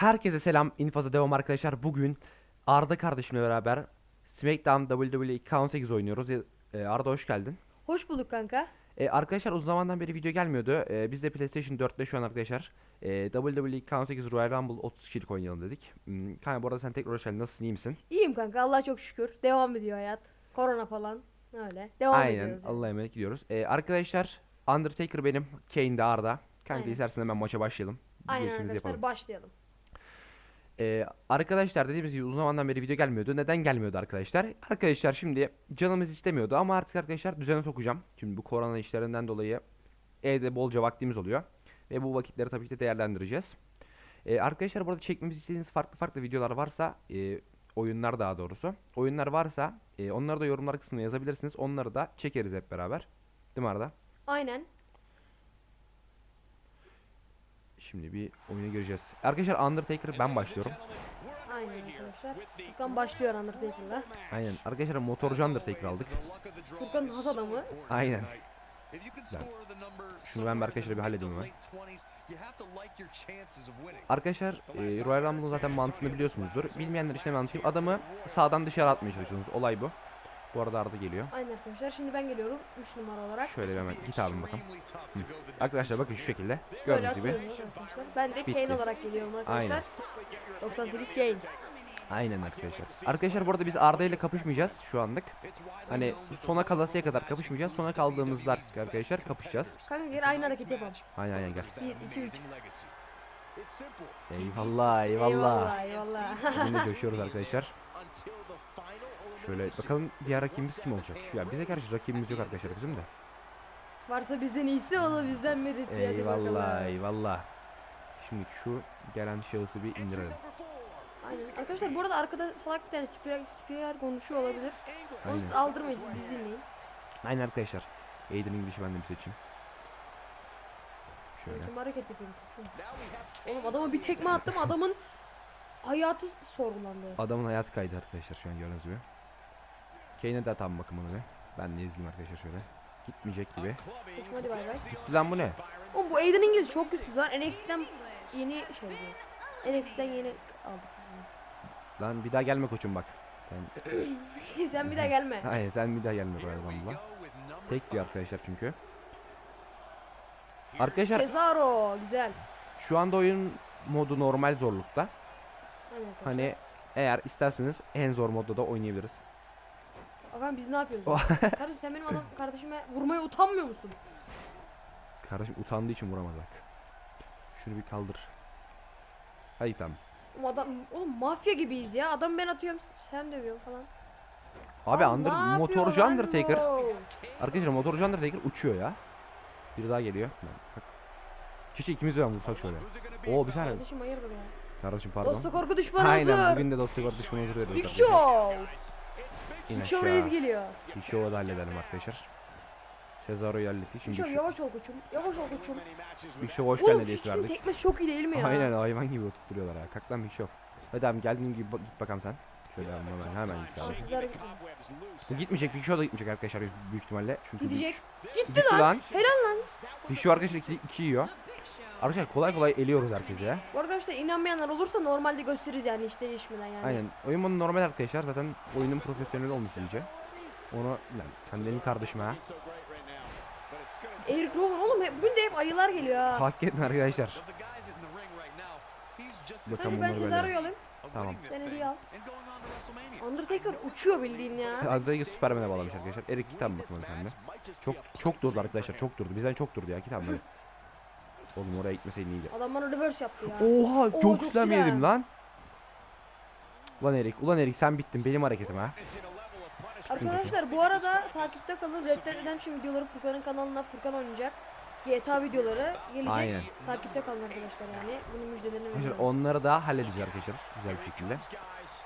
Herkese selam. İnfaz'a devam arkadaşlar. Bugün Arda kardeşimle beraber SmackDown WWE 2K18 oynuyoruz. Ee, Arda hoş geldin. Hoş bulduk kanka. Ee, arkadaşlar uzun zamandan beri video gelmiyordu. Ee, biz de PlayStation 4'te şu an arkadaşlar ee, WWE 2K18 Royal Rumble 30 kişilik oynayalım dedik. Hmm, kanka bu arada sen tekrar hoş geldin. Nasılsın? iyi misin? İyiyim kanka Allah'a çok şükür. Devam ediyor hayat. Korona falan. Öyle. Devam Aynen. ediyoruz. yani. Allah'a emanet gidiyoruz. Ee, arkadaşlar Undertaker benim. Kane de Arda. Kanka Aynen. istersen hemen maça başlayalım. Aynen arkadaşlar yapalım. başlayalım. Ee, arkadaşlar dediğimiz gibi uzun zamandan beri video gelmiyordu. Neden gelmiyordu arkadaşlar? Arkadaşlar şimdi canımız istemiyordu ama artık arkadaşlar düzene sokacağım. Şimdi bu korona işlerinden dolayı evde bolca vaktimiz oluyor. Ve bu vakitleri tabii ki de değerlendireceğiz. Ee, arkadaşlar burada çekmemizi istediğiniz farklı farklı videolar varsa e, oyunlar daha doğrusu. Oyunlar varsa e, onları da yorumlar kısmına yazabilirsiniz. Onları da çekeriz hep beraber. Değil mi Arda? Aynen. Şimdi bir oyuna gireceğiz. Arkadaşlar Undertaker ben başlıyorum. Aynen arkadaşlar. Furkan başlıyor Undertaker'la. Aynen. Arkadaşlar motorcu Undertaker aldık. Furkan'ın has adamı. Aynen. Güzel. Şunu ben arkadaşlar bir halledeyim hemen. Arkadaşlar Arkadaşlar e, Royal Rumble'ın zaten mantığını biliyorsunuzdur. Bilmeyenler için hemen anlatayım. Adamı sağdan dışarı atmaya çalışıyorsunuz. Olay bu. Bu arada Arda geliyor. Aynen arkadaşlar. Şimdi ben geliyorum 3 numara olarak. Şöyle bir hemen git abim bakalım. Arkadaşlar bakın şu şekilde. Gördüğünüz gibi. arkadaşlar. Ben de Bitti. Kane olarak geliyorum arkadaşlar. Aynen. 98 Kane. Aynen arkadaşlar. Arkadaşlar bu arada biz Arda ile kapışmayacağız şu anlık. Hani sona kalasıya kadar kapışmayacağız. Sona kaldığımızda artık arkadaşlar kapışacağız. Kanka gel aynı hareket yapalım. Aynen aynen gel. 1, 2, 3. Eyvallah eyvallah. Eyvallah eyvallah. Bugün de coşuyoruz arkadaşlar. Şöyle bakalım diğer rakibimiz kim olacak? Ya bize karşı rakibimiz yok arkadaşlar bizim de. Varsa bizden iyisi o da bizden birisi. Eyvallah eyvallah. Şimdi şu gelen şahısı bir indirelim. Aynen. Arkadaşlar bu arada arkada salak bir tane spiker, spiker konuşuyor olabilir. Onu siz Aynen. aldırmayın siz biz dinleyin. Aynen arkadaşlar. Aiden English'i ben de bir seçeyim. Şöyle. Şimdi hareket yapayım. Oğlum adama bir tekme attım adamın hayatı sorgulandı. Adamın hayatı kaydı arkadaşlar şu an gördüğünüz gibi. Kane'e de atalım bakın bunu bir. Ben de izleyeyim arkadaşlar şöyle. Gitmeyecek gibi. Koçum hadi bay bay. Gitti lan bu ne? Oğlum bu Aiden İngiliz çok güçsüz lan. NXT'den yeni şey bu. NXT'den yeni aldık. Lan bir daha gelme koçum bak. Sen, Sen bir daha gelme. hayır sen bir daha gelme böyle adamla. Tek diyor arkadaşlar çünkü. Arkadaşlar Cesaro güzel. şu anda oyun modu normal zorlukta. Arkadaşlar. Hani eğer isterseniz en zor modda da oynayabiliriz. Bakalım biz ne yapıyoruz? Kardeşim sen benim adam kardeşime vurmaya utanmıyor musun? Kardeşim utandığı için vuramaz bak. Şunu bir kaldır. Hayır tamam. Oğlum adam oğlum mafya gibiyiz ya. Adam ben atıyorum sen dövüyorsun falan. Abi Oğlum Under, ne yapıyor motorcu lan Undertaker. bu? Arkadaşlar motorcu Undertaker uçuyor ya. Bir daha geliyor. Bak. Keşke ikimiz de vursak şöyle. Oo bir saniye. Kardeşim hayırdır ya. Kardeşim pardon. Dosta korku düşmanı Aynen hazır. bugün de dostluk var düşman hazır veriyoruz Big arkadaşlar. Show. İn Show aşağı. reis geliyor. Show'u da halledelim arkadaşlar. Cesaro'yu hallettik. Şimdi Show şu yavaş ol koçum. Yavaş ol koçum. Big Show hoş Oğlum geldin hediyesi Fitch'in verdik. tekmesi çok iyi değil mi ya? Aynen hayvan gibi oturtturuyorlar ha. Kalk lan Big Show. Hadi abi geldiğin gibi bak- git bakalım sen. Şöyle abi hemen hemen git kardeşim. Güzel Bu gitmeyecek Big Show da gitmeyecek arkadaşlar büyük ihtimalle. Çünkü Gidecek. Gitti, Gitti lan. lan. Helal lan. Big Show arkadaşlar 2 iki yiyor. Arkadaşlar kolay kolay eliyoruz herkese ya. Bu arkadaşlar inanmayanlar olursa normalde gösteririz yani hiç değişmeden yani. Aynen. Oyun modu normal arkadaşlar. Zaten oyunun profesyonel olmuş iyice. Onu lan sen benim kardeşim ha. Eric Rowan oğlum hep, bugün de hep ayılar geliyor ha. Hak ettin arkadaşlar. Bakalım Hadi ben bunları böyle. alayım. Tamam. Sen hediye al. Undertaker uçuyor bildiğin ya. Adayı Superman'e bağlamış arkadaşlar. Erik kitap bakalım sen de. Çok çok durdu arkadaşlar. Çok durdu. Bizden çok durdu ya kitap böyle. Oğlum oraya gitmeseydin iyiydi. Adam bana reverse yaptı ya. Oha Oo, çok çok slam yedim lan. Ulan Erik, ulan Erik sen bittin benim hareketim ha. Arkadaşlar bu arada takipte kalın. Red Dead Redemption videoları Furkan'ın kanalına Furkan oynayacak. GTA videoları gelecek. Aynen. Takipte kalın arkadaşlar yani. Bunun müjdelerini Arkadaşlar veriyorum. onları da halledeceğiz arkadaşlar güzel bir şekilde.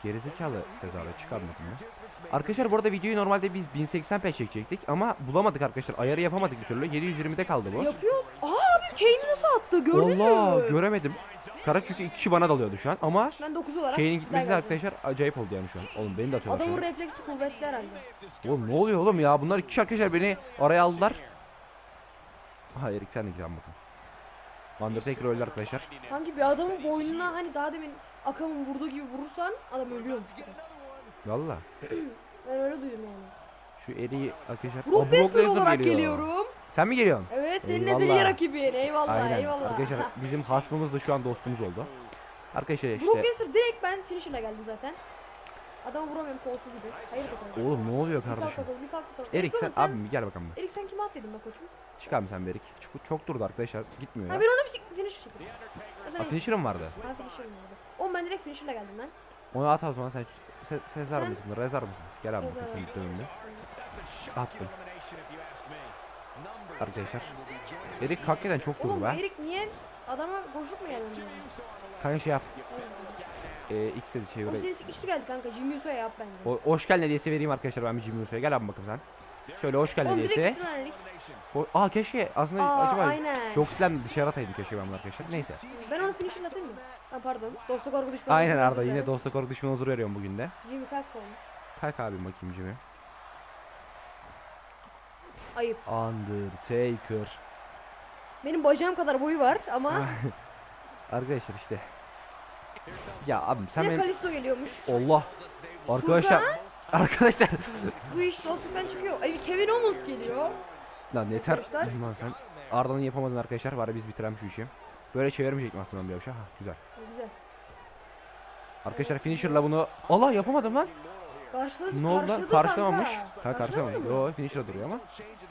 Gerizekalı Sezar'ı çıkarmadım ya. Arkadaşlar bu arada videoyu normalde biz 1080p çekecektik ama bulamadık arkadaşlar. Ayarı yapamadık bir türlü. 720'de kaldı bu. Yapıyor. Aa abi Kane'i nasıl attı gördün Allah mü? göremedim. Kara çünkü iki kişi bana dalıyordu şu an ama Ben 9 olarak. Kane'in gitmesi de arkadaşlar acayip oldu yani şu an. Oğlum beni de atıyorlar. Adamın refleksi kuvvetli herhalde. Oğlum ne oluyor oğlum ya? Bunlar iki arkadaşlar beni araya aldılar. Ha Erik sen de gir bakın. Undertaker öldü arkadaşlar. Sanki bir adamın boynuna hani daha demin Akam'ın vurduğu gibi vurursan adam ölüyor. Valla. Ben öyle duydum yani. Şu Eri'yi arkadaşlar. Brock Brock Lesnar olarak geliyor. geliyorum. Sen mi geliyorsun? Evet senin ezeli rakibin. Eyvallah Aynen. eyvallah. Arkadaşlar bizim hasmımız da şu an dostumuz oldu. Arkadaşlar Brock işte. Lesnar direkt ben finisher'la geldim zaten. Adamı vuramıyorum kolsuz gibi. Hayır bakalım. Oğlum ne oluyor Bir kardeşim? bakalım bir kalk bakalım. Erik sen oğlum abim bir gel bakalım. bir. Erik sen kime at dedin be koçum? Çıkar mı sen Berik? Çok, çok durdu arkadaşlar. Gitmiyor Ha ya. ben ona bir sik- finisher çekeyim. Ha, finisher'ım vardı. Bana finisher'ım vardı. Oğlum ben direkt finisher'la geldim lan. Onu at o zaman sen Se Sezar Sen- mısın? Rezar mısın? Gel abi bakayım abi. sen dönümde. Attım. Arkadaşlar. Erik hakikaten çok durdu Oğlum be. Erik niye adama boşluk mu geldi? Kanka şey yap. Ee, X dedi Oğlum çevir. seni sıkıştı geldi kanka. Jimmy Uso'ya yap bence. O, hoş geldin hediyesi vereyim arkadaşlar ben bir Jimmy Uso'ya. Gel abi bakayım sen. Şöyle hoş geldin Oğlum direkt hediyesi. gittin. O, aa keşke aslında Aa acaba aynen. çok silen dışarı ataydım keşke ben bunu arkadaşlar. Neyse. Ben onu finisher'la atayım mı? Ha pardon. Dostluk korku düşmanı. Aynen Arda yine dosta korku düşmanı huzur veriyorum bugün de. Jimmy kalk oğlum. Kalk abi bakayım Jimmy. Ayıp. Undertaker. Benim bacağım kadar boyu var ama Arkadaşlar işte. Ya abi sen benim... Kalisto geliyormuş. Allah. Arkadaşlar. Arkadaşlar. Bu iş dostluktan çıkıyor. Ay Kevin Owens geliyor. Lan yeter. Arkadaşlar. Lan sen Arda'nın yapamadığın arkadaşlar var biz bitirelim şu işi. Böyle çevirmeyecek mi aslında bir yavşa? Ha güzel. Güzel. Arkadaşlar finisher'la bunu Allah yapamadım lan. Karşıladı, Ne oldu lan? Karşılamamış. Ha karşılamamış. mı? Yo finisher'la duruyor ama.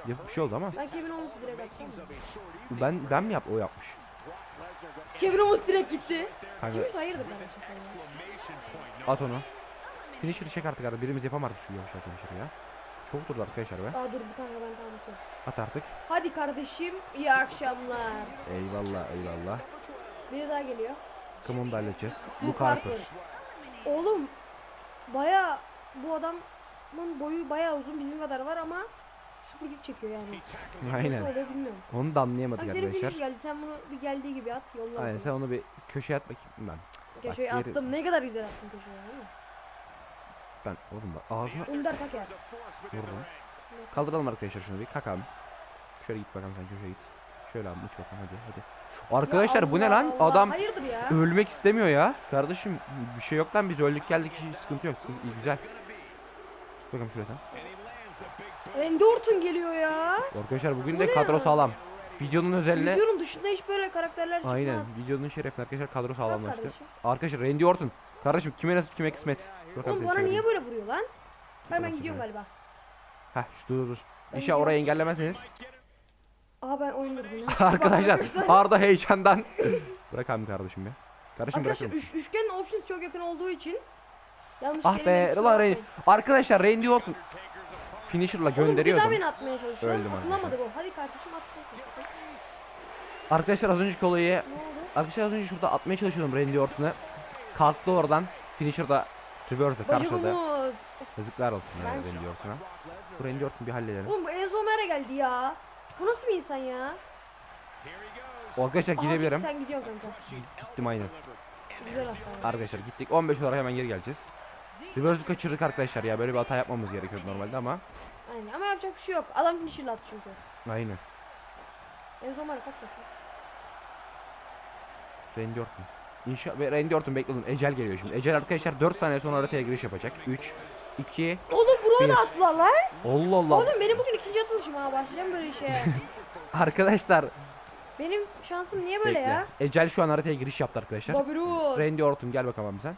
Yapıp bir şey oldu ama. Ben Kevin Owens'ı direkt attım. Ben ben mi yap o yapmış. Kevin Owens direkt gitti. Kanka Kimse hayırdır kardeşim at onu. Finisher'ı çek artık abi. Birimiz yapamadık şu yavşa finisher'ı ya. Çok durdu arkadaşlar be. Aa dur bir tane ben tamam atıyorum. At artık. Hadi kardeşim iyi akşamlar. Eyvallah eyvallah. Biri daha geliyor. On da halledeceğiz. Bu Luke Harper. Oğlum baya bu adamın boyu baya uzun bizim kadar var ama kick çekiyor yani. Nasıl Aynen. oluyor bilmiyorum. Onu da anlayamadık Bak senin arkadaşlar. finish geldi sen bunu bir geldiği gibi at yolla. Aynen sen onu bir köşeye at bakayım ben. Köşeye bak, yeri- attım ne kadar güzel attım köşeye değil mi? Ben oğlum bak ağzına Under Taker. vururum. Kaldıralım arkadaşlar şunu bir kalk abi. Şöyle git bakalım sen köşeye git. Şöyle abi uç bakalım hadi hadi. Arkadaşlar bu ne Allah lan? Allah, Adam Hayırdır ya? ölmek istemiyor ya. Kardeşim bir şey yok lan biz öldük geldik hiç sıkıntı yok. Sıkıntı, iyi, güzel. Tut bakalım şuraya sen. Randy Orton geliyor ya. Arkadaşlar bugün Bu de ne kadro ya? sağlam. Videonun özelliğine Videonun dışında hiç böyle karakterler çıkmaz. Aynen videonun şerefine arkadaşlar kadro sağlamlaştı. kardeşim. Arkadaşlar Randy Orton. Kardeşim kime nasip kime kısmet. Bakalım Oğlum bana niye böyle vuruyor lan? Ben gidiyorum galiba. Heh şu dur dur. İnşallah orayı gidiyorum. engellemezseniz. Aha ben oyundurdum. arkadaşlar Arda heyecandan. bırak abi kardeşim be. Kardeşim bırakır Arkadaşlar mısın? üç, üçgen options çok yakın olduğu için yanlış Ah kelimeyi be kusura ulan Randy. Arkadaşlar Randy Orton. Finisher'la Oğlum bir daha gönderiyordum. atmaya çalışıyor. Öldüm Atılamadı bu. Hadi kardeşim at. Arkadaşlar az önceki olayı Ne oldu? Arkadaşlar az önce şurada atmaya çalışıyordum Randy Orton'u. Kalktı oradan. Finisher'da reverse'de karşıladı. Bacımız. Yazıklar olsun yani Ben- Randy Orton'a. Bu Randy Orton bir halledelim. Oğlum bu Enzo Mera geldi ya. Bu nasıl bir insan ya? Arkadaşlar Aha, gidebilirim. Sen gidiyorsun kanka. Gittim aynen. Güzel. Arkadaşlar gittik 15 olarak hemen geri geleceğiz. Reverse'ü kaçırdık arkadaşlar ya böyle bir hata yapmamız gerekiyordu normalde ama. Aynen ama yapacak bir şey yok. Adam finisher'la attı çünkü. Aynen. Enzo Mera kaç yaşında? Randy Orton. İnşa ve Randy Orton bekliyordum. Ecel geliyor şimdi. Ecel arkadaşlar 4 saniye sonra haritaya giriş yapacak. 3 2 Oğlum Bir. da attılar lan. Allah Allah. Oğlum benim bugün ikinci atılışım ha başlayacağım böyle işe. Arkadaşlar benim şansım niye böyle bekle. ya? Ecel şu an haritaya giriş yaptı arkadaşlar. Roode. Randy Orton gel bakalım sen.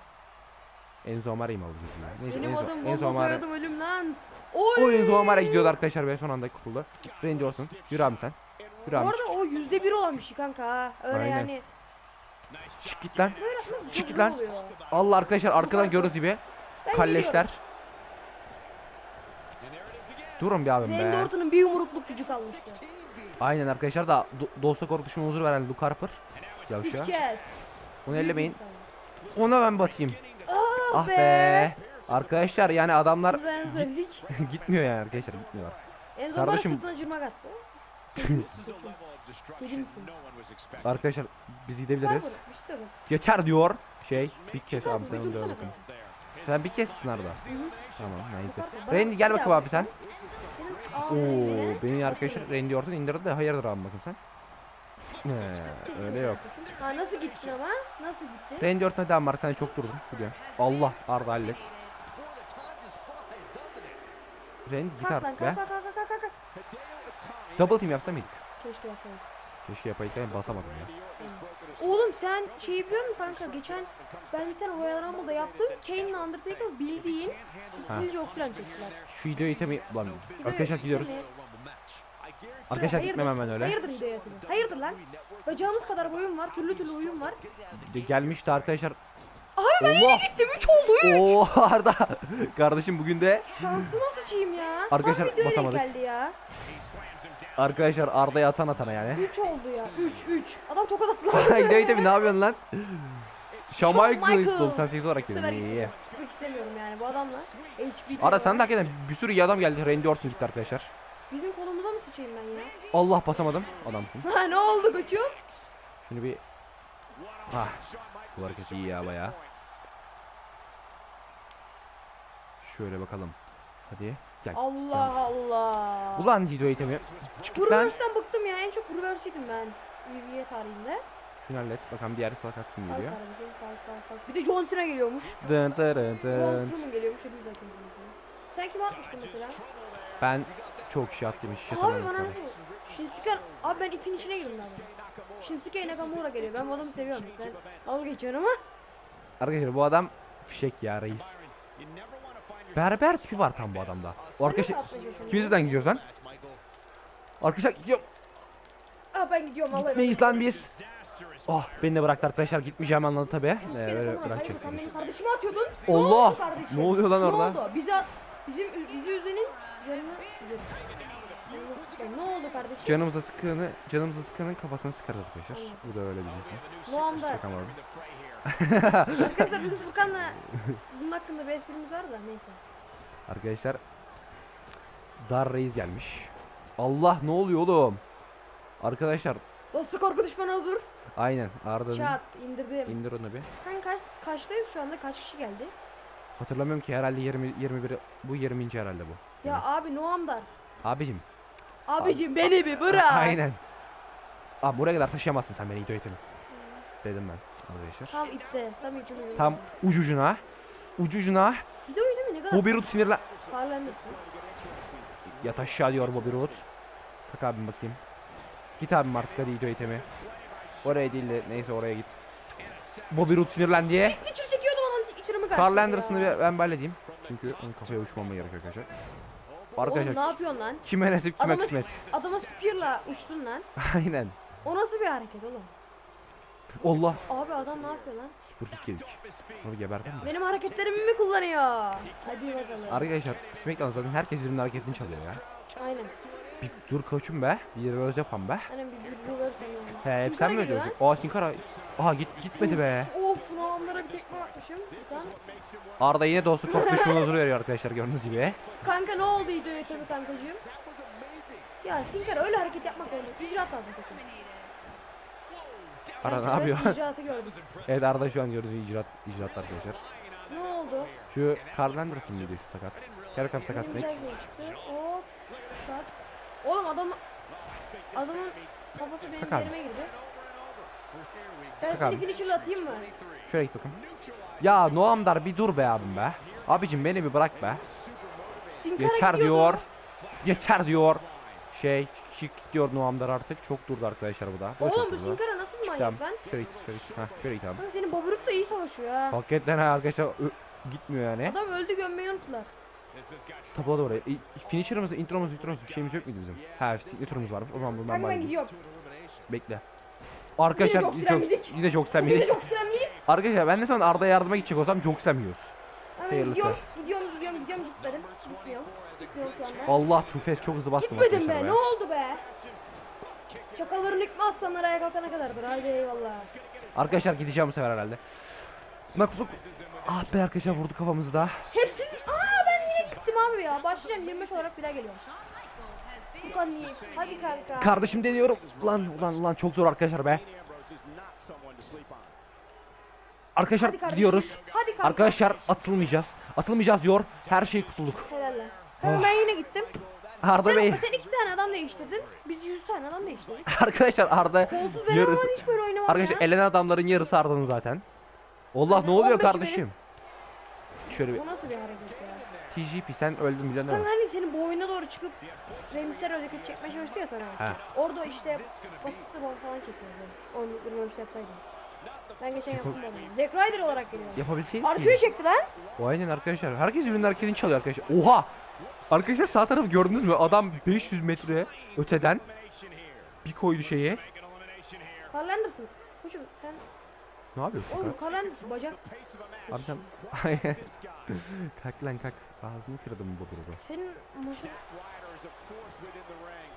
Enzo Amare'yi mi alacağız? Neyse Benim Enzo, adım Enzo Amare. soyadım ölüm lan. Oy. O Enzo Amare gidiyordu arkadaşlar ve son anda kurtuldu. Randy Orton. Yürü abi sen. Yürü Bu abi. arada o yüzde bir olan bir şey kanka ha. Öyle Aynen. yani. Çık git lan. Böyle Çık çok lan. zor oluyor. Allah arkadaşlar arkadan görürüz gibi. Ben Kalleşler. Durun bir abim Randy be. Orton'un bir yumrukluk gücü kalmıştı. Aynen arkadaşlar da do Dosta korkuşuma huzur veren Luke Harper. Yavşa. Onu ellemeyin. Ona ben batayım. insan. Ah be. Arkadaşlar yani adamlar söyledik. gitmiyor yani arkadaşlar gitmiyorlar. Enzo bana Kardeşim- sırtına cırmak attı. Arkadaşlar biz Var gidebiliriz. bir şey. Yeter diyor. Şey bir kez abi sen onu da bakın. sen. Bir kez misin Arda? Tamam neyse. Bana- Randy gel bana bakalım abi sen. Ağzını Oo, beni- beni arkadaşlar Randy Orton indirdi de hayırdır abi bakın sen. He, öyle yok. Ha nasıl gittin ama? Nasıl gittin? Randy Orton'a devam var. Sen çok durdun. Biliyorum. Allah Arda hallet. Randy git Kalk lan artık be. kalk kalk kalk kalk kalk. kalk. Double team yapsa mıydık? Keşke yapsaydım. Keşke yapaydık ben basamadım ya. Oğlum sen şey biliyor musun kanka geçen ben bir tane Royal Rumble'da yaptım. Kane'le Undertaker bildiğin Ha. İngilizce oksijen çektiler. Şu videoyu itemi... De arkadaşlar gidiyoruz. Arkadaşlar Hayırdır? gitmem hemen öyle. Hayırdır videoya? Hayırdır lan? Bacağımız kadar boyum var, türlü türlü uyum var. De- Gelmişti arkadaşlar. Ben Allah! yine gittim 3 oldu 3. Oo Arda. Kardeşim bugün de Şansıma sıçayım ya. Arkadaşlar, Tam videoya basamadık. geldi ya. arkadaşlar Arda'ya atan atana yani. 3 oldu ya. 3 3. Adam tokat attı lan. Gidelim tabii ne yapıyorsun lan? Shawn Shawn Michaels Michaels. 98 olarak Bu sefer geliyor. İyi. gitmek istemiyorum yani bu adamla. HP Arda sen de hakikaten bir sürü iyi adam geldi. Randy Orton gitti arkadaşlar. Bizim kolumuza mı sıçayım ben ya? Allah basamadım. Adamsın. Ha ne oldu koçum? Şimdi bir Ah, bu hareket iyi ya baya. Şöyle bakalım. Hadi gel. Allah Allah. Ulan Cido itemi. Çık lan. bıktım ya. En çok reverse'ydim ben. WWE tarihinde. Şunu hallet. Bakalım diğer salak Kalk geliyor. Bir de John Cena geliyormuş. Dın dın dın John. Strowman geliyormuş. Hadi zaten. Sen kim atmıştın mesela? Ben çok şey attım hiç Abi bana nasıl? Shinsuke abi ben ipin içine girdim abi. Shinsuke Nakamura geliyor. Ben bu adamı seviyorum. Ben dalga geçiyorum ama. Arkadaşlar bu adam fişek ya reis. Berber tipi var tam bu adamda. O arkadaş kim yüzden gidiyoruz lan? Arkadaşlar gidiyor. Ah ben gidiyorum vallahi. Gitmeyiz lan biz. Oh beni de bıraktı arkadaşlar gitmeyeceğim anladı tabi. Ee, hayır, bırakacak sen benim kardeşimi atıyordun. Allah! Ne oldu kardeşim? Ne oluyor lan orada? Ne oldu? Bizi bizim bizi üzenin canını Ne oldu kardeşim? Canımıza sıkığını, canımıza sıkığının kafasına sıkarız arkadaşlar. Aynen. Bu da öyle bilirsin. Noam'da. Çakamadım. Arkadaşlar bizim Furkan'la bunun hakkında bir esprimiz var da neyse. Arkadaşlar Dar Reis gelmiş. Allah ne oluyor oğlum? Arkadaşlar Dostu korku düşmanı huzur. aynen Arda'nın Çat indirdim. indir onu bir. Sen kaç, kaçtayız şu anda? Kaç kişi geldi? Hatırlamıyorum ki herhalde 20 21 bu 20. herhalde bu. Ya abi Noam'dar. Abicim. Abicim beni bir bırak. Aynen. Abi buraya kadar taşıyamazsın sen beni itoyetini. Dedim ben arkadaşlar. Tam ipte. Tam ipte. Tam ucucuna. Ucucuna. Videoyu değil mi? Ne kadar Bobby Roode sinirlen. parlanırsın. Yat aşağı diyor Bobby. Tak abim bakayım. Git abim artık hadi ito itemi. Oraya değil de neyse oraya git. Bobby Roode sinirlendi diye. Signature çekiyordu onun içirimi kaçtı. Carl. Anderson'ı bir- ben halledeyim. Çünkü onun kafaya uçmamam gerekiyor arkadaşlar. Oğlum ne Arkadaşlar yapıyorsun lan? kime nasip kime Adamı- kısmet. Adama spear'la uçtun lan. Aynen. O nasıl bir hareket oğlum? Allah. Abi adam ne yapıyor lan? Süper kick yedik. Sonra geberdim de. Benim hareketlerimi mi kullanıyor? Hadi bakalım. Arkadaşlar Smackdown zaten herkes birbirinin hareketini çalıyor ya. Aynen. Bir dur koçum be. Bir röz yapan be. Aynen bir bir sanıyorum. He hep Kim sen mi geliyor ödüyorsun? Aa Sinkara. Aha git gitmedi be. Of Bir tekme atmışım. Sen Arda yine dostluk korku düşmanı huzuru veriyor arkadaşlar gördüğünüz gibi. Kanka ne oldu videoya tabii kankacığım? Ya Sinkar öyle hareket yapmak öyle. İcraat lazım takım. Arda ne yapıyor? Gördüm. evet Arda şu an gördüğünüz icraat, icraat arkadaşlar. Ne oldu? Şu Carl Anderson mıydı sakat? Gel bakalım sakat Snake. Hop. Oğlum adam adamın kafası benim Tak abi. üzerime girdi. Ben seni abi. finisher'la atayım mı? Şöyle git bakalım. Ya Noam Dar bir dur be abim be. Abicim beni bir bırak be. Sinkara Yeter gidiyordu. diyor. Yeter diyor. Şey kick diyor Noam Dar artık. Çok durdu arkadaşlar bu da. Bu da çok Oğlum bu durdu. Sinkara nasıl bir Tamam. manyak lan? Şöyle git şöyle git. Heh, şöyle git abi. Senin Bobruk da iyi savaşıyor ha. Hakikaten ha arkadaşlar ö- gitmiyor yani. Adam öldü gömmeyi unuttular. Tabloda oraya. E, Finisher'ımız, intromuz, intromuz bir şeyimiz yok muydu bizim? Ha, intromuz varmış. O zaman bunu ben Kanka ben gidiyorum. bekle. Arkadaşlar Yine yine çok yedik. yine çok de yedik. çok sinirliyiz. Arkadaşlar ben ne zaman Arda'ya yardıma gidecek olsam çok. Hemen Hayırlısı. gidiyorum, gidiyorum, gidiyorum, gidiyorum, gitmedim. Gitmiyorum. Gitmiyorum şu anda. Allah Tufes çok hızlı bastım Gitmedim be, arkadaşlar ne oldu be? Çakalların hükmü aslanlar ayağa kalkana kadardır. Haydi eyvallah. Arkadaşlar gideceğim bu sefer herhalde. Nakluk. Ah be arkadaşlar vurdu kafamızı da. Hepsi... Aa ben yine gittim abi ya. Başlayacağım 25 olarak bir daha geliyorum. Furkan. Hadi kanka. Kardeşim deniyorum. Ulan ulan ulan çok zor arkadaşlar be. Arkadaşlar Hadi kardeşim. gidiyoruz. Hadi kanka. Arkadaşlar atılmayacağız. Atılmayacağız yor. Her şey kurtulduk. Helal lan. Kanka ben yine gittim. Arda Sen, Bey. sen iki tane adam değiştirdin. Biz yüz tane adam değiştirdik. Arkadaşlar Arda Kolsuz ben yarısı. hiç böyle oynamam Arkadaşlar ya. elenen adamların yarısı Arda'nın zaten. Allah Aynen, ne oluyor 15'i kardeşim? Şöyle bir O nasıl bir hareket ya? TGP sen öldün biliyorsun değil Kanka hani senin boyuna doğru çıkıp Remisler ödeki çekmeye çalıştı ya sana. He. Orada işte basitli bol falan çekiyordu. Onu bir rol yapsaydım. Ben geçen yaptım onu. Zack Ryder olarak geliyor. Yapabilseydin Arkaya ki. çekti lan. O aynen arkadaşlar. Herkes birbirinin hareketini çalıyor arkadaşlar. Oha! Arkadaşlar sağ tarafı gördünüz mü? Adam 500 metre öteden bir koydu şeyi. Carl Anderson. Ne yapıyorsun? oğlum Anderson bacak. Abi sen... Kalk lan kalk. Ağzını kırdım bu grubu. Senin maçın...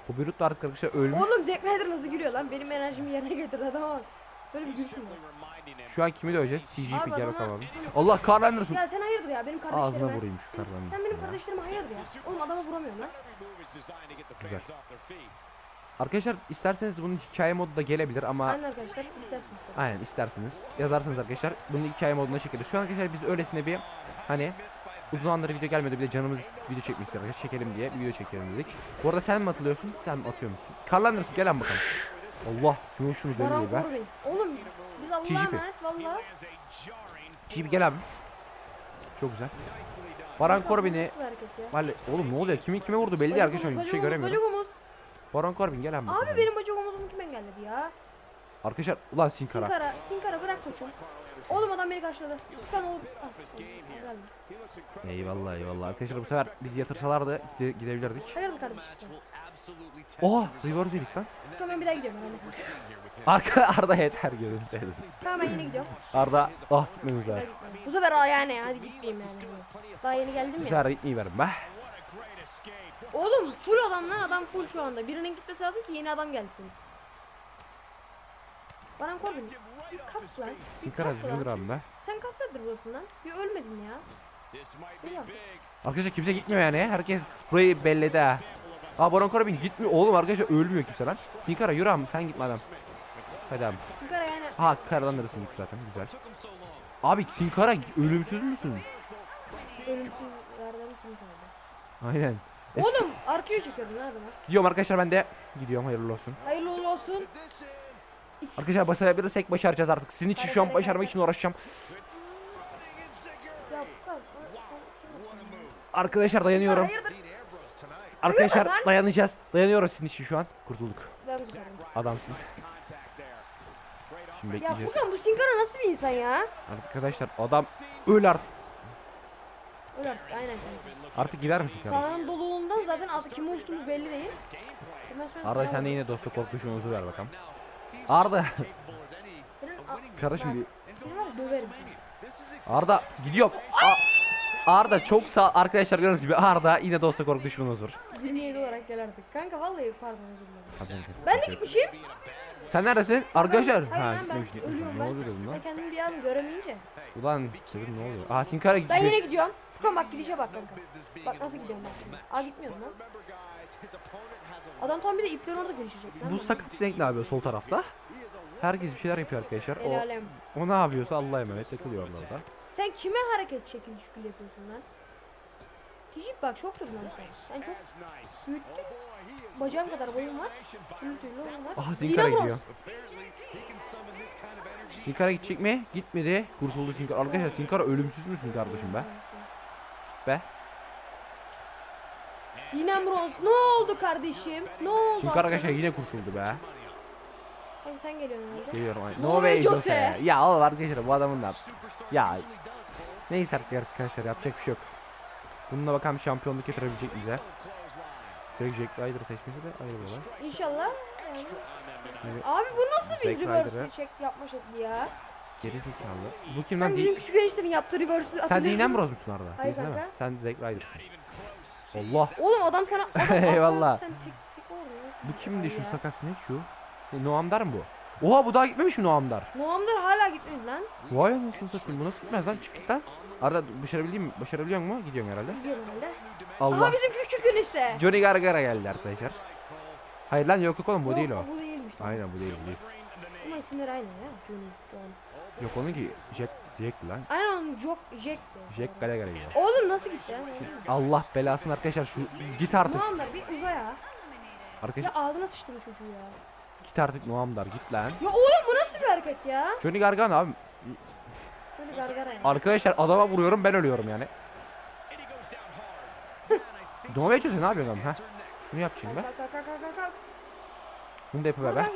Bu Brut da artık arkadaşlar ölmüş. Oğlum Zack Ryder nasıl gülüyor lan? Benim enerjimi yerine getirdi adama bak. Böyle bir gülsün. Şu an kimi döveceğiz? TGP Abi gel bakalım. Allah Anderson. Ya sen hayırdır ya benim kardeşlerime. Ağzına vurayım şu Karl Sen benim kardeşlerime hayırdır ya. Oğlum adama vuramıyorum lan. Güzel. Arkadaşlar isterseniz bunun hikaye modu da gelebilir ama Aynen arkadaşlar isterseniz. aynen isterseniz yazarsınız arkadaşlar. Bunu hikaye moduna çekeriz. Şu an arkadaşlar biz öylesine bir hani uzun zamandır video gelmedi bir de canımız video çekmek istedik arkadaşlar. Çekelim diye bir video çekelim dedik. Bu arada sen mi atılıyorsun? Sen mi atıyor musun? Karl Anderson gel lan bakalım. Allah belli Baran değil be. Oğlum biz Allah'a emanet valla. TGP gel abi. Çok güzel. Baran Corbin'i? Vallahi oğlum ne oluyor? Kimi kime vurdu belli değil arkadaşlar. Bir şey göremiyorum. Bacak Baran Corbin gel bakalım. Abi benim bacak omuzumu kim engelledi ya? Arkadaşlar ulan Sin Cara. Sinkara, Sinkara bırak koçum. Oğlum adam beni karşıladı. Sen oğlum. Ah. Eyvallah eyvallah. Arkadaşlar bu sefer bizi yatırsalardı gide- gidebilirdik. Hayırdır kardeşim. Oha reverse yedik lan. Tamam bir daha gidiyorum. Arka Arda yeter görünseydim. Tamam ben yine gidiyorum. Arda ah gitmemiz lazım. Bu sefer yani hadi gitmeyeyim yani. Daha yeni geldim Bu ya. sefer gitmeyi verin be. Oğlum full adam lan adam full şu anda. Birinin gitmesi lazım ki yeni adam gelsin. Baran Corbin. Bir kas lan. Bir Sin Cara kas lan. düzgün abi be. Sen kaç saattir buradasın lan? Bir ölmedin ya. Bak. Arkadaşlar kimse gitmiyor yani. Herkes burayı belledi ha. Aa Baron Corbin gitmiyor. Oğlum arkadaşlar ölmüyor kimse lan. Sin Cara yürü abi sen gitme adam. Hadi abi. Sinkara yani. Ha Cara'dan arasın git zaten güzel. Abi Sin Cara ölümsüz müsün? Ölümsüz yerden kim kaldı? Aynen. Es- Oğlum arkaya çekiyordun ha adamı. Gidiyorum arkadaşlar ben de. Gidiyorum hayırlı olsun. Hayırlı uğurlu olsun. Arkadaşlar başarabilirsek başaracağız artık. Sizin için şu an başarmak için uğraşacağım. Ya Furkan? Arkadaşlar dayanıyorum. Hayırdır? Arkadaşlar dayanacağız. Dayanıyoruz sizin için şu an. Kurtulduk. Ben kurtardım. Adamsın. Şimdi Ya bekleyeceğiz. Furkan bu Sinkara nasıl bir insan ya? Arkadaşlar adam öl artık. Öyle artık aynen. Artık gider misin kardeşim? Sahanın doluğundan zaten artık kime uçtuğumuz belli değil. Sonra Arda sen- sen de yine dostluk korkuşunuzu ver bakalım. Arda. Senin a- Kardeşim bir Seni var ya döverim. Arda gidiyor. A- Arda çok sağ arkadaşlar gördüğünüz gibi Arda yine dostluk korku düşmanımız 27 olarak gel artık. Kanka vallahi pardon özür dilerim. Ben de gitmişim. Sen neredesin? Arkadaşlar. Hayır Ha lan ben gitmiş ölüyorum Ne ben. oluyor dedim lan? Ben kendimi bir an göremeyince. Ulan dedim ne oluyor? Aa Sinkara Ben yine gidiyorum. Furkan bak gidişe bak kanka. Bak nasıl gidiyorum bak şimdi. Aa gitmiyorum lan. Adam tam bir de ipten orada gelişecek lan. Bu sakat sinek ne yapıyor sol tarafta? Herkes bir şeyler yapıyor arkadaşlar. O, alem. o ne yapıyorsa Allah'a emanet takılıyor orada. Sen kime hareket şekil şükür yapıyorsun lan? Tijip bak çok durdun sen. Sen çok büyüttün. Bacağın kadar boyun var. Tüylü oyun var. Aha Sinkara Dinamo. gidiyor. Sinkara gidecek mi? Gitmedi. Kurtuldu Sinkara. Arkadaşlar Sinkara ölümsüz müsün kardeşim be? Be. Yine bronz. Ne oldu kardeşim? Ne oldu? Sinkara arkadaşlar yine kurtuldu be. Hadi sen geliyorsun herhalde. Geliyorum. ay- No way Jose. Jose. Ya oğlum arkadaşlar bu adamın da. Ya. Neyse arkadaşlar yapacak bir şey yok. Bununla bakalım şampiyonluk getirebilecek bize. Direkt Jack Ryder seçmesi de ayrı bir olay. İnşallah. Yani. Evet. Abi bu nasıl bir reverse check yapma şekli ya? Geri zekalı. Bu kim Ben lan? Değil. küçük eniştemin yaptığı reverse'ı Sen hatırlıyorum. Dean Ambrose musun Arda? Hayır Değilsin değil mi? kanka. Sen Zack Ryder'sın. Allah. Oğlum adam sana... Adam Eyvallah. Sen tek tek olmuyor. Bu kimdi şu Ya. sakat sinek şu? E, Noamdar mı bu? Oha bu daha gitmemiş mi Noamdar? Noam'dır hala gitmedi lan. Vay anasını satayım bu nasıl gitmez lan çık git lan. Arda başarabildin mi? Başarabiliyor mu? Gidiyorsun herhalde. Gidiyorum herhalde. Allah. Aha bizim küçük enişte. Johnny Gargara geldi arkadaşlar. Hayır lan yok yok oğlum bu Yok, değil o. Bu değilmiş. Aynen bu değil bu değil. Ama isimleri aynı ya. Johnny, John. Yok onun ki Jack Jack lan. Aynen onun Jok Jack'ti. Jack gale gale gidiyor. Oğlum nasıl gitti ya? Allah belasını arkadaşlar şu git artık. Muammer bir uza ya. Arkadaşlar Ya ağzına sıçtı bu çocuğu ya. git artık Noamdar git lan. Ya oğlum bu nasıl bir hareket ya? Johnny Gargano abi. Gargara ya. Arkadaşlar adama vuruyorum ben ölüyorum yani. Nova'ya çözün ne yapıyorsun ha? Bunu yapacağım ben. Kalk kalk kalk kalk kalk. Bunu da Ama be. ben.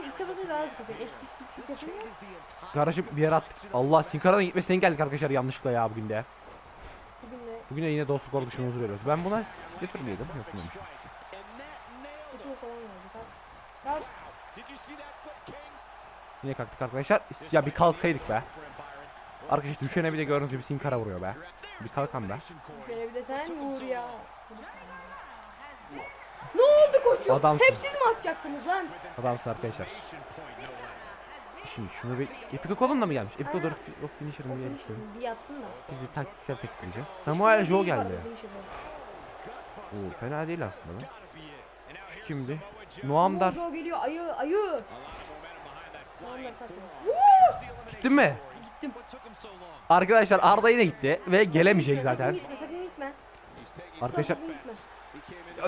Kardeşim bir yere attık. Allah Sinkara'dan gitmesine geldik arkadaşlar yanlışlıkla ya bugün de. Bugün de Bugün de yine ordusunu huzur veriyoruz. Ben buna bunun. kötü yok. Kalk. Yine kalktık arkadaşlar. Ya bir kalksaydık be. Arkadaşlar düşene bir de gördüğünüz gibi Sinkara vuruyor be. Bir kalkan be. Şöyle bir de sen vur ya. Ne oldu koçum? Adamsın. Hep siz mi atacaksınız lan? Adamsın arkadaşlar. Şimdi şunu bir Epico Column'la mı gelmiş? Epico dur o finisher'ını bir yapıştırın. Bir yapsın da. Biz bir taktiksel tekleyeceğiz. Samuel Joe geldi. Finisher'ı. Oo fena değil aslında lan. Şimdi Noamdar Joe geliyor ayı ayı. Gittin mi? Gittim. Arkadaşlar Arda yine gitti ve gelemeyecek zaten. Sakın gitme sakın gitme. Arkadaşlar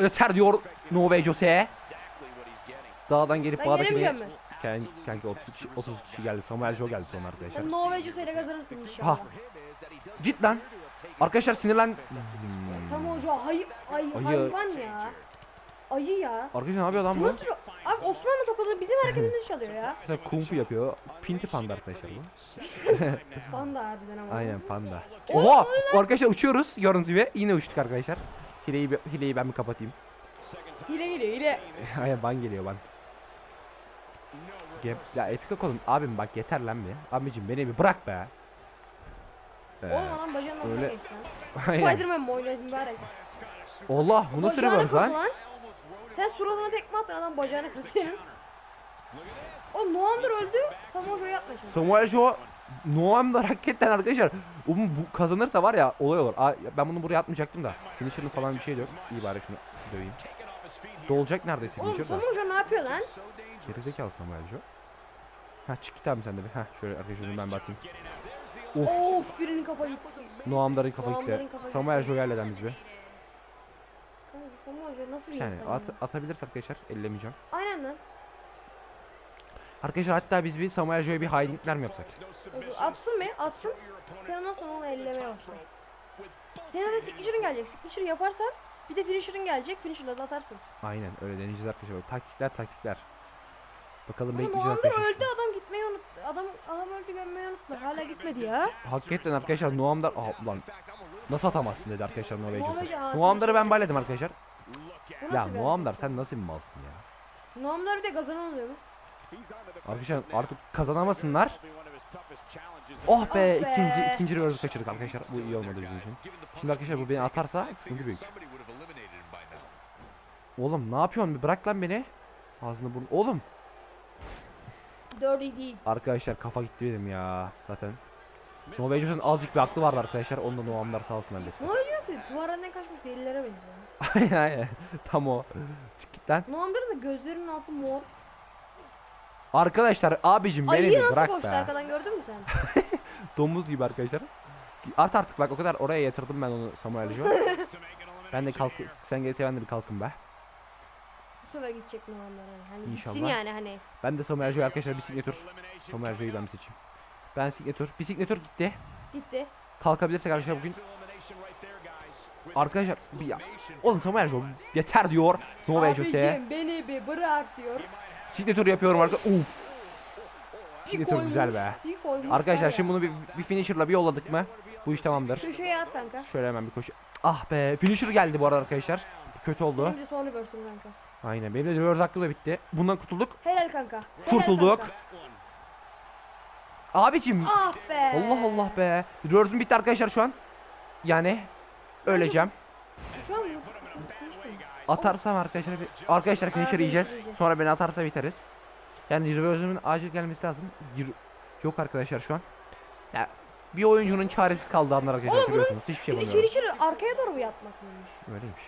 Yeter diyor Nove Jose. Dağdan gelip Ben bağdakini gelemeyeceğim mi? Kanka, kanka 30 kişi, 30 kişi geldi. Samuel Joe geldi sonra arkadaşlar. Sen Norveç'i seyre kazanırsın Ha. inşallah. Git lan. Arkadaşlar sinirlen. Hmm. Tam hoca hay ay Ayı. hayvan ya. Ayı ya. Arkadaşlar ne yapıyor lan Bu nasıl. Abi Osmanlı tokadı bizim hareketimizi çalıyor ya. Mesela kung fu yapıyor. Pinti panda arkadaşlar bu. Panda harbiden ama. Aynen panda. Oha! Arkadaşlar uçuyoruz. Gördüğünüz gibi yine uçtuk arkadaşlar. Hileyi, hileyi ben bir kapatayım. Hile hile hile. Aynen ban geliyor ban. Gep, ya epika kolum abim bak yeter lan bir. Abicim beni bir bırak be. Ee, Oğlum adam bacağının altına öyle- geçti lan. Spiderman mı oynuyor mübarek? Allah bu nasıl reverse kırdı lan? Sen suratına tekme attın adam bacağını kırdı senin. Oğlum Noam'dır öldü. Samojo'yu yapma şimdi. Samuel Joe Noam'da hakikaten arkadaşlar. Oğlum bu kazanırsa var ya olay olur. Aa, ben bunu buraya atmayacaktım da. Finisher'ın falan bir şey yok. İyi bari şunu döveyim. Dolacak neredeyse Oğlum da. Samojo ne yapıyor lan? Gerizekalı Samuel Joe. Ha çık git abi sen de bir. Ha şöyle arkadaşlar ben bakayım. Of birinin kafa gitti. Noam'ların kafa gitti. Samuel. Joe'yu halledem biz bir. Kanka, Samojo nasıl bir Yani at, ya? atabilirse arkadaşlar ellemeyeceğim. Aynen lan. Arkadaşlar hatta biz bir Samuel Joe'ya bir hainlikler mi yapsak? Atsın be atsın. Sen ondan sonra onu ellemeye başla. Senin de signature'ın gelecek. Signature yaparsan bir de finisher'ın gelecek. Finisher'la da atarsın. Aynen öyle deneyeceğiz arkadaşlar. Taktikler taktikler. Bakalım Ama bekleyeceğiz Noam'da arkadaşlar. öldü adam gitmeyi unut. Adam adam öldü gömmeyi unutma. Hala gitmedi ya. Hakikaten arkadaşlar Noam'da Aa, lan nasıl atamazsın dedi arkadaşlar Norveç'e. ağzını Noam'dar'ı ben balledim arkadaşlar. Ya hareket? sen nasıl bir malsın ya? Noam'da bir de kazanan oluyor mu? Arkadaşlar artık kazanamasınlar. Oh be, ikinci ikinci reverse kaçırdık arkadaşlar. Bu iyi olmadı bizim için. Şimdi arkadaşlar bu beni atarsa sıkıntı büyük. Oğlum ne yapıyorsun? Bir bırak lan beni. Ağzını burun. Oğlum. Dirty değil. Arkadaşlar kafa gitti benim ya zaten. Norveç'in azıcık bir aklı vardı arkadaşlar. Onu da Noamdar sağ olsun halletsin. Ne oluyorsun? Tımarhaneden kaçmış delilere benziyor. aynen aynen. Tam o. Çık git lan. Noam'ların da gözlerinin altı mor. Arkadaşlar abicim beni Ayı bir nasıl bırak koştu be. arkadan gördün mü sen? Domuz gibi arkadaşlar. At artık bak o kadar oraya yatırdım ben onu Samuel Joe. ben de kalk sen gelse ben de bir kalkın be. Bu sefer gidecek Noam'lara. Hani İnşallah. gitsin yani hani. Ben de Samuel Joe arkadaşlar bisikletür. Samuel Joe'yu ben bir seçeyim. Ben bisikletür. Bisikletür gitti. Gitti. Kalkabilirsek arkadaşlar bugün. Arkadaşlar bir ya. Oğlum Samuel Joe yeter diyor. Samuel Joe. Abicim beni bir bırak diyor. Bisikletür yapıyorum arkadaşlar. Uf. Bir Bisikletür güzel koymuş, be. Bir koymuş Arkadaşlar şimdi bunu bir, bir finisher'la bir yolladık mı? Bu iş tamamdır. Köşeye at kanka. Şöyle hemen bir koşu. Ah be finisher geldi bu arada arkadaşlar. Kötü oldu. Şimdi son reverse'ım kanka. Aynen benim de reverse hakkı da bitti. Bundan kurtulduk. Helal kanka. Helal Kurtulduk. kanka. Abicim. Ah be. Allah Allah be. Reverse'üm bitti arkadaşlar şu an. Yani öleceğim. Şu an Atarsam arkadaşlar bir... Arkadaşlar finisher Abi, yiyeceğiz. Sonra beni atarsa biteriz. Yani reverse'ümün acil gelmesi lazım. Yok arkadaşlar şu an. Ya bir oyuncunun çaresiz kaldığı anlar arkadaşlar Oğlum bunun görüyorsunuz. Hiçbir şey içeri yapamıyorum. içeri arkaya doğru yatmak mıymış? Öyleymiş.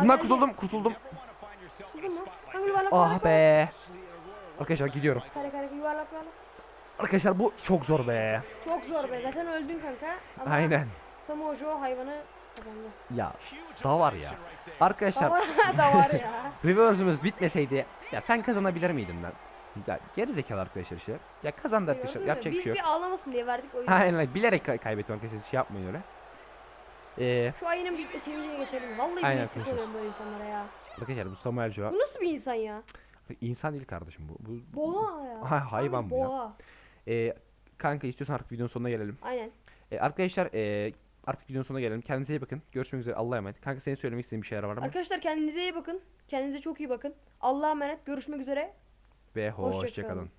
Bundan kurtuldum kurtuldum. Ah be. Arkadaşlar gidiyorum. Kare kare yuvarlak yuvarlak. Arkadaşlar bu çok zor be. Çok zor be. Zaten öldün kanka. Ama Aynen. Samojo hayvanı. Ya daha var ya. Arkadaşlar da var ya. reverse'ümüz bitmeseydi ya sen kazanabilir miydin lan? Ya geri zekalı arkadaşlar işte. Ya kazandı arkadaşlar. Yapacak bir Biz şey yok. bir ağlamasın diye verdik o yüzden. Aynen bilerek kay- kaybettim arkadaşlar. Şey yapmayın öyle. Ee, Şu ayının bitme sevincine geçelim. Vallahi Aynen arkadaşlar. oluyorum böyle insanlara ya. arkadaşlar bu Samuel Joa Bu nasıl bir insan ya? insan değil kardeşim bu. bu Boğa ya. Ha, hayvan Abi bu ya. Boğa. Ee, kanka istiyorsan artık videonun sonuna gelelim. Aynen. Ee, arkadaşlar ee, artık videonun sonuna gelelim. Kendinize iyi bakın. Görüşmek üzere. Allah'a emanet. Kanka senin söylemek istediğin bir şeyler var mı? Arkadaşlar kendinize iyi bakın. Kendinize çok iyi bakın. Allah'a emanet. Görüşmek üzere. Ve hoşça hoşça kalın.